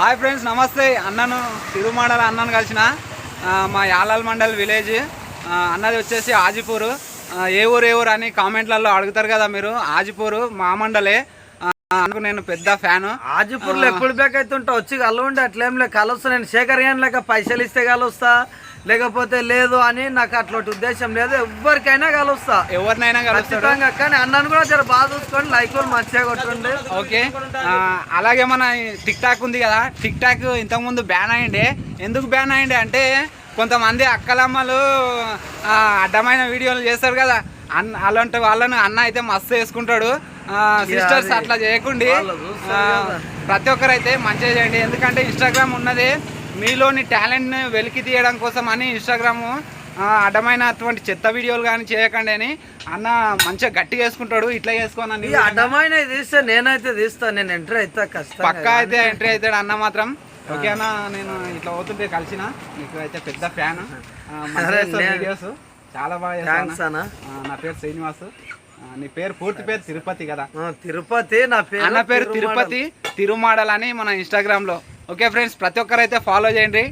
Hi friends నమస్తే. అన్నను తిరుమాడల అన్నను కలిసిన మా యాలాల్ మండల్ విలేజ్. అన్నది వచ్చేసి ఆజిపూరు. ఏ ఊరు ఏ ఊరు అని కామెంట్లలో అడుగుతారు కదా మీరు. ఆజిపూరు మా మండలే. అందుకు నేను పెద్ద ఫ్యాను. ఆజిపూర్లో ఎప్పుడు బ్యాక్ అవుతుంటా? వచ్చి కలవండి అట్లేం లేక కలుస్తా నేను. శేఖర్ గాని లేక పైసలు ఇస్తే కలుస్తా. లేకపోతే లేదు అని నాకు అట్లాంటి ఉద్దేశం లేదు. ఎవరికైనా కలుస్తా. ఎవరినైనా ఖచ్చితంగా కానీ అన్నను కూడా జర బాగా చూసుకోండి లైక్లు మంచిగా కొట్టండి. ఓకే. ఆ, అలాగే మన టిక్ టాక్ ఉంది కదా. టిక్ టాక్ ఇంతకుముందు బ్యాన్ అయ్యిండే ఎందుకు బ్యాన్ అయ్యిండే అంటే కొంతమంది అక్కలమ్మలు ఆ, అడ్డమైన వీడియోలు చేస్తారు కదా. అన్న అలాంటి వాళ్ళను అన్న అయితే మస్తు వేసుకుంటాడు. సిస్టర్స్ అది అట్లా చేయకండి. వాళ్ళు చూస్తారు ఆ, కదా. ప్రతి ఒక్కరైతే మంచిగా చేయండి. ఎందుకంటే ఇన్స్టాగ్రామ్ ఉన్నది. మీలోని టాలెంట్ని వెలికి తీయడం కోసం అని ఇన్స్టాగ్రాము అడ్డమైనటువంటి చెత్త వీడియోలు కానీ చేయకండి అని అన్న మంచిగా గట్టిగా వేసుకుంటాడు. ఇట్లా చేసుకోనండి అడ్డమైన తీస్తే నేనైతే తీస్తా నేను ఎంట్రీ అయితే కష్టం పక్కా అయితే ఎంట్రీ అవుతాడు అన్న మాత్రం. ఓకే అన్న నేను ఇట్లా పోతుంటే కలిసిన. నీకు అయితే పెద్ద ఫ్యాన్ వీడియోస్ చాలా బాగా నా పేరు శ్రీనివాస్. నీ పేరు పూర్తి పేరు తిరుపతి కదా. తిరుపతి నా పేరు అన్న పేరు. తిరుపతి తిరుమాడల్ అని మన ఇన్స్టాగ్రామ్లో. ఓకే ఫ్రెండ్స్ ప్రతి ఒక్కరైతే ఫాలో చేయండి.